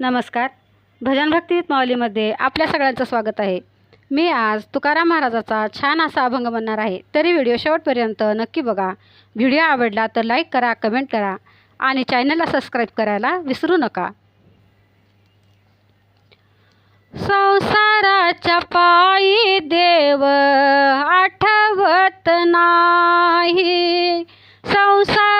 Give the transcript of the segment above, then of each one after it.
नमस्कार. भजन भक्ती माऊलीमध्ये आपल्या सगळ्यांचं स्वागत आहे. मी आज तुकाराम महाराजाचा छान असा अभंग म्हणणार आहे. तरी व्हिडिओ शेवटपर्यंत नक्की बघा. व्हिडिओ आवडला तर लाईक करा कमेंट करा आणि चॅनलला सबस्क्राईब करायला विसरू नका. संसाराच्या पायी देव आठवत नाही. संसार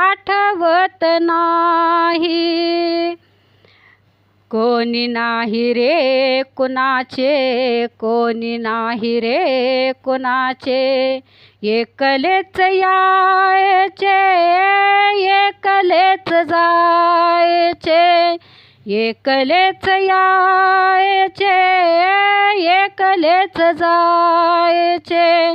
आठवत नाही. कोणी नाही रे कुणाचे कोणी नाही रे कुणाचे. एकलेच यायचे एकलेच जायचे. एकलेच यायचे एकलेच जायचे.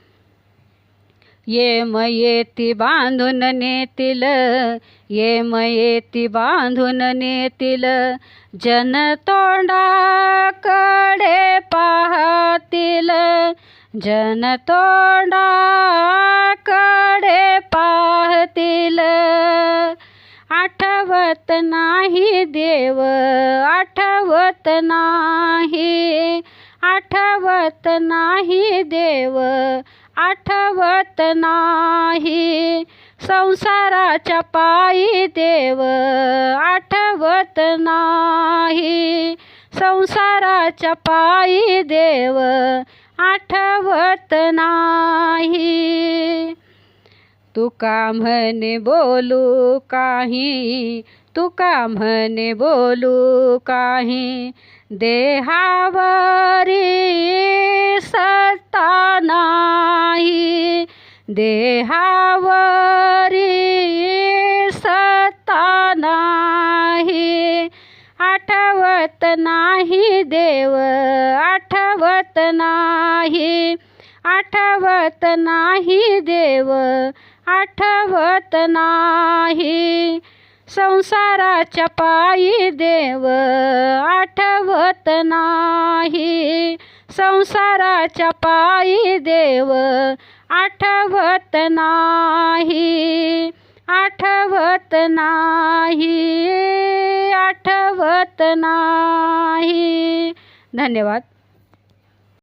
ये मयेती बांधून नेतील. ये मयेती बांधून नेतील. जन तोंडाकडे पाहतील. जन तोंडाकडे पाहतील. आठवत नाही देव आठवत नाही. आठवत नाही देव आठवत नाही. संसाराच्या पायी देव आठवत नाही. संसाराच्या पायी देव आठवत नाही. तुका म्हणे बोलू काही तुका म्हणे बोलू काही. देहावर देहावरी सत्ता नाही आठवत नाही देव आठवत नाही आठवत नाही देव आठवत नाही. संसाराच्या पायी देव आठवत नाही. संसाराच्या पायी देव आठवत नाही आठवत नाही आठवत नाही. धन्यवाद.